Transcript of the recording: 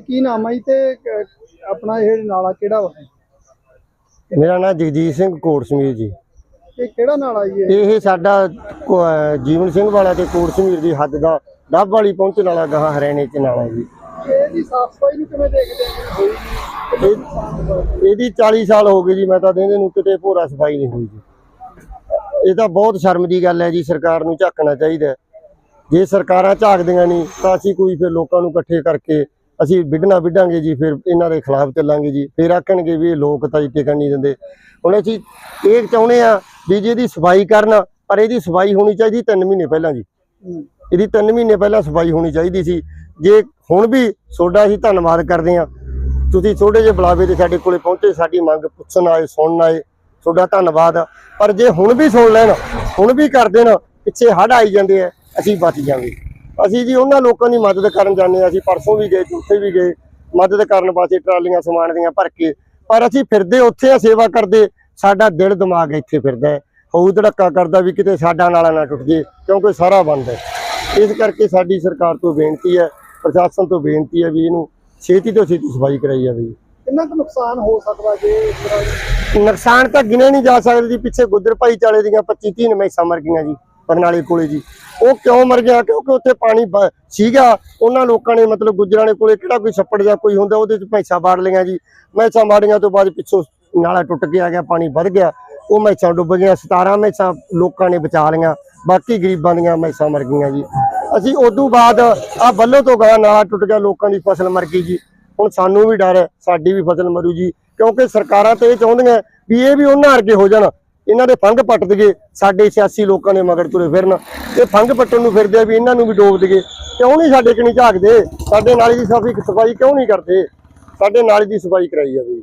ਕੀ ਨਾਮ ਹੈ ਤੇ ਕ- ਆਪਣਾ ਇਹ ਨਾਲਾ ਕਿਹੜਾ ਵਾ? ਮੇਰਾ ਨਾਮ ਜਗਜੀਤ ਸਿੰਘ ਕੋਟਸਮੀਰ ਜੀ। ਇਹ ਕਿਹੜਾ ਨਾਲਾ ਜੀ ਇਹ? ਇਹ ਸਾਡਾ ਕੋ- ਅਹ ਜੀਵਨ ਸਿੰਘ ਵਾਲਾ ਤੇ ਕੋਟਸਮੀਰ ਦੀ ਹੱਦ ਦਾ ਡੱਬ ਵਾਲੀ ਪਹੁੰਚਣ ਵਾਲਾ ਗਾਹਾਂ ਹਰਿਆਣੇ ਚ ਨਾਲਾ ਜੀ। ਇਹਦੀ ਸਾਫ਼ ਸਫ਼ਾਈ ਨੂੰ ਕਿਵੇਂ ਦੇਖਦੇ ਹੋਈ ਨਹੀਂ ਹੋਇਆ? ਇਹਦੀ 40 ਸਾਲ ਹੋ ਗਏ ਜੀ ਮੈਂ ਤਾਂ ਕਹਿੰਦੇ ਨੂੰ ਕਿਤੇ ਭੋਰਾ ਸਫ਼ਾਈ ਨਹੀਂ ਹੋਈ ਜੀ। ਇਹ ਤਾਂ ਬਹੁਤ ਸ਼ਰਮ ਦੀ ਗੱਲ ਹੈ ਜੀ ਸਰਕਾਰ ਨੂੰ ਝਾਕਣਾ ਚਾਹੀਦਾ ਹੈ। ਜੇ ਸਰਕਾਰਾਂ ਝਾਕਦੀਆਂ ਨਹੀਂ ਤਾਂ ਅਸੀਂ ਕੋਈ ਫਿਰ ਲੋਕਾਂ ਨੂੰ ਇਕੱਠੇ ਕਰਕੇ ਅਸੀਂ ਵਿਢਣਾ ਵਿਢਾਂਗੇ ਜੀ ਫਿਰ ਇਹਨਾਂ ਦੇ ਖਿਲਾਫ ਚੱਲਾਂਗੇ ਜੀ। ਫਿਰ ਆਖਣਗੇ ਵੀ ਇਹ ਲੋਕ ਤਾਂ ਟਿਕਣ ਨਹੀਂ ਦਿੰਦੇ। ਹੁਣ ਅਸੀਂ ਇਹ ਚਾਹੁੰਦੇ ਆ ਵੀ ਜੀ ਇਹਦੀ ਸਫ਼ਾਈ ਕਰਨ ਪਰ ਇਹਦੀ ਸਫ਼ਾਈ ਹੋਣੀ ਚਾਹੀਦੀ 3 ਮਹੀਨੇ ਪਹਿਲਾਂ ਜੀ। ਇਹਦੀ 3 ਮਹੀਨੇ ਪਹਿਲਾਂ ਸਫ਼ਾਈ ਹੋਣੀ ਚਾਹੀਦੀ ਸੀ। ਜੇ ਹੁਣ ਵੀ ਤੁਹਾਡਾ ਅਸੀਂ ਧੰਨਵਾਦ ਕਰਦੇ ਹਾਂ। ਤੁਸੀਂ ਥੋੜੇ ਜਿਹੇ ਬੁਲਾਵੇ ਤੇ ਸਾਡੇ ਕੋਲੇ ਪਹੁੰਚੇ ਸਾਡੀ ਮੰਗ ਪੁੱਛਣ ਆਏ ਸੁਣਨ ਆਏ ਤੁਹਾਡਾ ਧੰਨਵਾਦ। ਆ। ਪਰ ਜੇ ਹੁਣ ਵੀ ਸੁਣ ਲੈਣ ਹੁਣ ਵੀ ਕਰ ਦੇਣ ਪਿੱਛੇ ਹੜ ਆਈ ਜਾਂਦੇ ਆ ਅਸੀਂ ਬਚ ਜਾਵਾਂਗੇ। ਅਸੀਂ ਜੀ ਉਹਨਾਂ ਲੋਕਾਂ ਦੀ ਮਦਦ ਕਰਨ ਜਾਂਦੇ ਆ ਅਸੀਂ ਪਰਸੋਂ ਵੀ ਗਏ ਚੌਥੇ ਵੀ ਗਏ। ਮਦਦ ਕਰਨ ਵਾਸਤੇ ਟਰਾਲੀਆਂ ਸਮਾਨ ਦੀਆਂ ਭਰ ਕੇ। ਪਰ ਅਸੀਂ ਫਿਰਦੇ ਉੱਥੇ ਆ ਸੇਵਾ ਕਰਦੇ। ਸਾਡਾ ਦਿਲ ਦਿਮਾਗ ਇੱਥੇ ਫਿਰਦਾ ਹੈ। ਹੋਊ ਧੜੱਕਾ ਕਰਦਾ ਵੀ ਕਿਤੇ ਸਾਡਾ ਨਾਲਾ ਨਾ ਟੁੱਟ ਜੇ ਕਿਉਂਕਿ ਸਾਰਾ ਬੰਦ ਹੈ। ਇਸ ਕਰਕੇ ਸਾਡੀ ਸਰਕਾਰ ਤੋਂ ਬੇਨਤੀ ਹੈ ਪ੍ਰਸ਼ਾਸਨ ਤੋਂ ਬੇਨਤੀ ਹੈ ਵੀ ਇਹਨੂੰ ਛੇਤੀ ਤੋਂ ਛੇਤੀ ਸਫ਼ਾਈ ਕਰਾਈ ਜਾਵੇ। ਕਿੰਨਾ ਕੁ ਨੁਕਸਾਨ ਹੋ ਸਕਦਾ ਜੇ ਨੁਕਸਾਨ ਤਾਂ ਗਿਣੇ ਨਹੀਂ ਜਾ ਸਕਦੇ ਜੀ। ਪਿੱਛੇ ਗੁੱਜਰ ਭਾਈਚਾਰੇ ਦੀਆਂ 25 30 ਮੈਸਾਂ ਮਰ ਗਈਆਂ ਜੀ। ਬਰਨਾਲੇ ਕੋਲੇ ਜੀ। ਉਹ ਕਿਉਂ ਮਰ ਗਿਆ? ਕਿਉਂਕਿ ਉੱਥੇ ਪਾਣੀ ਸੀਗਾ। ਉਹਨਾਂ ਲੋਕਾਂ ਨੇ ਮਤਲਬ ਗੁੱਜਰਾਂ ਦੇ ਕੋਲੇ ਕਿਹੜਾ ਕੋਈ ਛੱਪੜ ਜਾਂ ਕੋਈ ਹੁੰਦਾ, ਉਹਦੇ ਚ ਮੈਸਾਂ ਵਾੜ ਲਈਆਂ ਜੀ। ਮੈਸਾਂ ਵਾੜੀਆਂ ਤੋਂ ਬਾਅਦ ਪਿੱਛੋਂ ਨਾਲਾ ਟੁੱਟ ਕੇ ਆ ਗਿਆ, ਪਾਣੀ ਵੱਧ ਗਿਆ। ਉਹ ਮੈਸਾਂ ਡੁੱਬ ਗਈਆਂ 17 ਮੈਸਾਂ ਲੋਕਾਂ ਨੇ ਬਚਾ ਲਈਆਂ। ਬਾਕੀ ਗਰੀਬਾਂ ਦੀਆਂ ਮੈਸਾਂ ਮਰ ਗਈਆਂ ਜੀ। ਅਸੀਂ ਉਦੋਂ ਬਾਅਦ ਆ ਬੱਲੋ ਤੋਂ ਗਿਆ ਨਾਲਾ ਟੁੱਟ ਗਿਆ, ਲੋਕਾਂ ਦੀ ਫਸਲ ਮਰ ਗਈ ਜੀ। ਹੁਣ ਸਾਨੂੰ ਵੀ ਡਰ ਹੈ, ਸਾਡੀ ਵੀ ਫਸਲ ਮਰੂ ਜੀ। ਕਿਉਂਕਿ ਸਰਕਾਰਾਂ ਤੇ ਇਹ ਚਾਹੁੰਦੀਆਂ ਵੀ ਇਹ ਵੀ ਉਹਨਾਂ ਵਰਗੇ ਹੋ ਜਾਣ। ਇਹਨਾਂ ਦੇ ਫੰਗ ਪੱਟ ਦਈਏ, ਸਾਡੇ 86 ਲੋਕਾਂ ਨੇ ਮਗਰ ਤੁਰੇ ਫਿਰਨ। ਇਹ ਫੰਗ ਪੱਟਣ ਨੂੰ ਫਿਰਦੇ ਆ ਵੀ ਇਹਨਾਂ ਨੂੰ ਵੀ ਡੋਬ ਦਈਏ। ਕਿਉਂ ਨਹੀਂ ਸਾਡੇ ਕਣੀ ਝਾਕਦੇ? ਸਾਡੇ ਨਾਲੀ ਦੀ ਸਫ਼ਾਈ ਸਫ਼ਾਈ ਕਿਉਂ ਨਹੀਂ ਕਰਦੇ? ਸਾਡੇ ਨਾਲੀ ਦੀ ਸਫ਼ਾਈ ਕਰਾਈ ਜਾਵੇ।